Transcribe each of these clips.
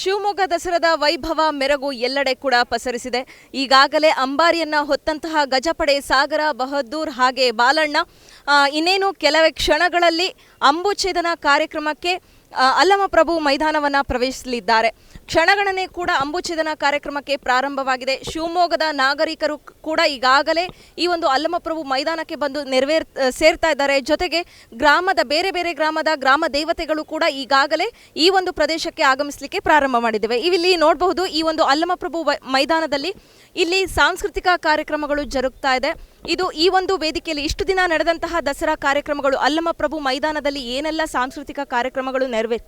ಶಿವಮೊಗ್ಗ ದಸರಾದ ವೈಭವ ಮೆರಗು ಎಲ್ಲೆಡೆ ಕೂಡ ಪಸರಿಸಿದೆ. ಈಗಾಗಲೇ ಅಂಬಾರಿಯನ್ನ ಹೊತ್ತಂತಹ ಗಜಪಡೆ ಸಾಗರ, ಬಹದ್ದೂರ್ ಹಾಗೆ ಬಾಲಣ್ಣ ಇನ್ನೇನು ಕೆಲವೇ ಕ್ಷಣಗಳಲ್ಲಿ ಅಂಬುಛೇದನ ಕಾರ್ಯಕ್ರಮಕ್ಕೆ ಆ, ಅಲ್ಲಮಪ್ರಭು ಮೈದಾನವನ್ನ ಪ್ರವೇಶಿಸಲಿದ್ದಾರೆ. ಕ್ಷಣಗಣನೆ ಕೂಡ ಅಂಬುಛೇದನ ಕಾರ್ಯಕ್ರಮಕ್ಕೆ ಪ್ರಾರಂಭವಾಗಿದೆ. ಶಿವಮೊಗ್ಗದ ನಾಗರಿಕರು ಕೂಡ ಈಗಾಗಲೇ ಈ ಒಂದು ಅಲ್ಲಮಪ್ರಭು ಮೈದಾನಕ್ಕೆ ಬಂದು ನೆರವೇರ್ ಸೇರ್ತಾ ಇದ್ದಾರೆ. ಜೊತೆಗೆ ಗ್ರಾಮದ ಬೇರೆ ಬೇರೆ ಗ್ರಾಮದ ಗ್ರಾಮ ದೇವತೆಗಳು ಕೂಡ ಈಗಾಗಲೇ ಈ ಒಂದು ಪ್ರದೇಶಕ್ಕೆ ಆಗಮಿಸಲಿಕ್ಕೆ ಪ್ರಾರಂಭ ಮಾಡಿದ್ದೇವೆ. ಇಲ್ಲಿ ನೋಡಬಹುದು ಈ ಒಂದು ಅಲ್ಲಮಪ್ರಭು ಪ್ರಭು ಮೈದಾನದಲ್ಲಿ ಇಲ್ಲಿ ಸಾಂಸ್ಕೃತಿಕ ಕಾರ್ಯಕ್ರಮಗಳು ಜರುಗ್ತಾ ಇದೆ. ಇದು ಈ ಒಂದು ವೇದಿಕೆಯಲ್ಲಿ ಇಷ್ಟು ದಿನ ನಡೆದಂತಹ ದಸರಾ ಕಾರ್ಯಕ್ರಮಗಳು ಅಲ್ಲಮಪ್ರಭು ಮೈದಾನದಲ್ಲಿ ಏನೆಲ್ಲ ಸಾಂಸ್ಕೃತಿಕ ಕಾರ್ಯಕ್ರಮಗಳು ನೆರವೇ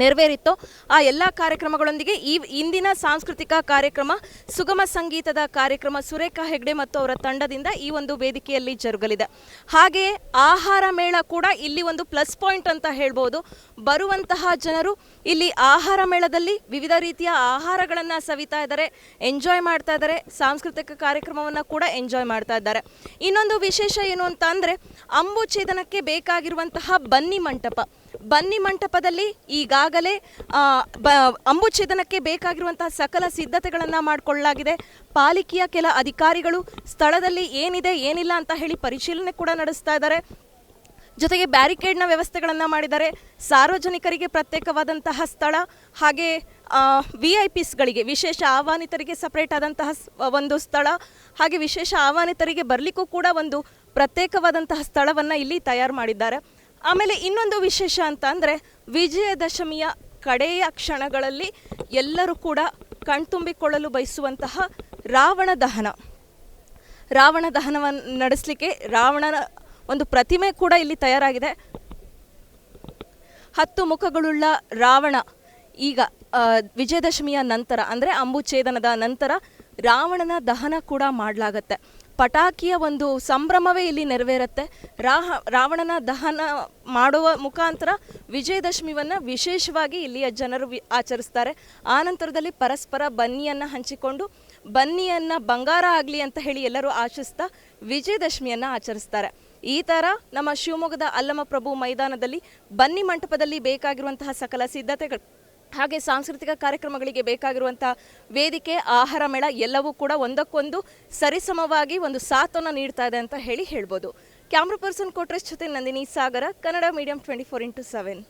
ನೆರವೇರಿತ್ತೋ, ಆ ಎಲ್ಲ ಕಾರ್ಯಕ್ರಮಗಳೊಂದಿಗೆ ಈ ಇಂದಿನ ಸಾಂಸ್ಕೃತಿಕ ಕಾರ್ಯಕ್ರಮ, ಸುಗಮ ಸಂಗೀತದ ಕಾರ್ಯಕ್ರಮ ಸುರೇಖಾ ಹೆಗ್ಡೆ ಮತ್ತು ಅವರ ತಂಡದಿಂದ ಈ ಒಂದು ವೇದಿಕೆಯಲ್ಲಿ ಜರುಗಲಿದೆ. ಹಾಗೆಯೇ ಆಹಾರ ಮೇಳ ಕೂಡ ಇಲ್ಲಿ ಒಂದು ಪ್ಲಸ್ ಪಾಯಿಂಟ್ ಅಂತ ಹೇಳ್ಬೋದು. ಬರುವಂತಹ ಜನರು ಇಲ್ಲಿ ಆಹಾರ ಮೇಳದಲ್ಲಿ ವಿವಿಧ ರೀತಿಯ ಆಹಾರಗಳನ್ನು ಸವಿತಾ ಇದ್ದಾರೆ ಎಂಜಾಯ್ ಮಾಡ್ತಾ ಇದ್ದಾರೆ, ಸಾಂಸ್ಕೃತಿಕ ಕಾರ್ಯಕ್ರಮವನ್ನು ಕೂಡ ಎಂಜಾಯ್ ಮಾಡ್ತಾ ಇದ್ದಾರೆ. ಇನ್ನೊಂದು ವಿಶೇಷ ಏನು ಅಂತ ಅಂದರೆ ಅಂಬುಛೇದನಕ್ಕೆ ಬೇಕಾಗಿರುವಂತಹ ಬನ್ನಿ ಮಂಟಪ. ಬನ್ನಿ ಮಂಟಪದಲ್ಲಿ ಈಗಾಗಲೇ ಅಂಬು ಬ ಅಂಬುಛೇದನಕ್ಕೆ ಬೇಕಾಗಿರುವಂತಹ ಸಕಲ ಸಿದ್ಧತೆಗಳನ್ನು ಮಾಡಿಕೊಳ್ಳಲಾಗಿದೆ. ಪಾಲಿಕೆಯ ಕೆಲ ಅಧಿಕಾರಿಗಳು ಸ್ಥಳದಲ್ಲಿ ಏನಿದೆ, ಏನಿಲ್ಲ ಅಂತ ಹೇಳಿ ಪರಿಶೀಲನೆ ಕೂಡ ನಡೆಸ್ತಾ ಇದ್ದಾರೆ. ಜೊತೆಗೆ ಬ್ಯಾರಿಕೇಡ್ನ ವ್ಯವಸ್ಥೆಗಳನ್ನು ಮಾಡಿದ್ದಾರೆ. ಸಾರ್ವಜನಿಕರಿಗೆ ಪ್ರತ್ಯೇಕವಾದಂತಹ ಸ್ಥಳ, ಹಾಗೆ ವಿ ಐ ಪಿಸ್ಗಳಿಗೆ ವಿಶೇಷ ಆಹ್ವಾನಿತರಿಗೆ ಸಪ್ರೇಟ್ ಆದಂತಹ ಒಂದು ಸ್ಥಳ, ಹಾಗೆ ವಿಶೇಷ ಆಹ್ವಾನಿತರಿಗೆ ಬರಲಿಕ್ಕೂ ಕೂಡ ಒಂದು ಪ್ರತ್ಯೇಕವಾದಂತಹ ಸ್ಥಳವನ್ನು ಇಲ್ಲಿ ತಯಾರು ಮಾಡಿದ್ದಾರೆ. ಆಮೇಲೆ ಇನ್ನೊಂದು ವಿಶೇಷ ಅಂತ ಅಂದರೆ ವಿಜಯದಶಮಿಯ ಕಡೆಯ ಕ್ಷಣಗಳಲ್ಲಿ ಎಲ್ಲರೂ ಕೂಡ ಕಣ್ತುಂಬಿಕೊಳ್ಳಲು ಬಯಸುವಂತಹ ರಾವಣ ದಹನ. ರಾವಣ ದಹನವನ್ನು ನಡೆಸಲಿಕ್ಕೆ ರಾವಣನ ಒಂದು ಪ್ರತಿಮೆ ಕೂಡ ಇಲ್ಲಿ ತಯಾರಾಗಿದೆ. ಹತ್ತು ಮುಖಗಳುಳ್ಳ ರಾವಣ ಈಗ ವಿಜಯದಶಮಿಯ ನಂತರ, ಅಂದರೆ ಅಂಬುಛೇದನದ ನಂತರ ರಾವಣನ ದಹನ ಕೂಡ ಮಾಡಲಾಗತ್ತೆ. ಪಟಾಕಿಯ ಒಂದು ಸಂಭ್ರಮವೇ ಇಲ್ಲಿ ನೆರವೇರುತ್ತೆ. ರಾಹ, ರಾವಣನ ದಹನ ಮಾಡುವ ಮುಖಾಂತರ ವಿಜಯದಶಮಿವನ್ನು ವಿಶೇಷವಾಗಿ ಇಲ್ಲಿಯ ಜನರು ವಿ- ಆಚರಿಸ್ತಾರೆ. ಆನಂತರದಲ್ಲಿ ನಂತರದಲ್ಲಿ ಪರಸ್ಪರ ಬನ್ನಿಯನ್ನು ಹಂಚಿಕೊಂಡು, ಬನ್ನಿಯನ್ನು ಬಂಗಾರ ಆಗಲಿ ಅಂತ ಹೇಳಿ ಎಲ್ಲರೂ ಆಶಿಸ್ತಾ ವಿಜಯದಶಮಿಯನ್ನು ಆಚರಿಸ್ತಾರೆ. ಈ ಥರ ನಮ್ಮ ಶಿವಮೊಗ್ಗದ ಅಲ್ಲಮಪ್ರಭು ಮೈದಾನದಲ್ಲಿ ಬನ್ನಿ ಮಂಟಪದಲ್ಲಿ ಬೇಕಾಗಿರುವಂತಹ ಸಕಲ ಸಿದ್ಧತೆಗಳು ಹಾಗೆ ಸಾಂಸ್ಕೃತಿಕ ಕಾರ್ಯಕ್ರಮಗಳಿಗೆ ಬೇಕಾಗಿರುವಂಥ ವೇದಿಕೆ, ಆಹಾರ ಮೇಳ ಎಲ್ಲವೂ ಕೂಡ ಒಂದಕ್ಕೊಂದು ಸರಿಸಮವಾಗಿ ಒಂದು ಸಾಥನ್ನು ನೀಡ್ತಾ ಇದೆ ಅಂತ ಹೇಳಿ ಹೇಳ್ಬೋದು. ಕ್ಯಾಮ್ರಾ ಪರ್ಸನ್ ಕೊಟ್ರೆಸ್ ಜೊತೆ Nandini Sagara, Kannada medium twenty four into seven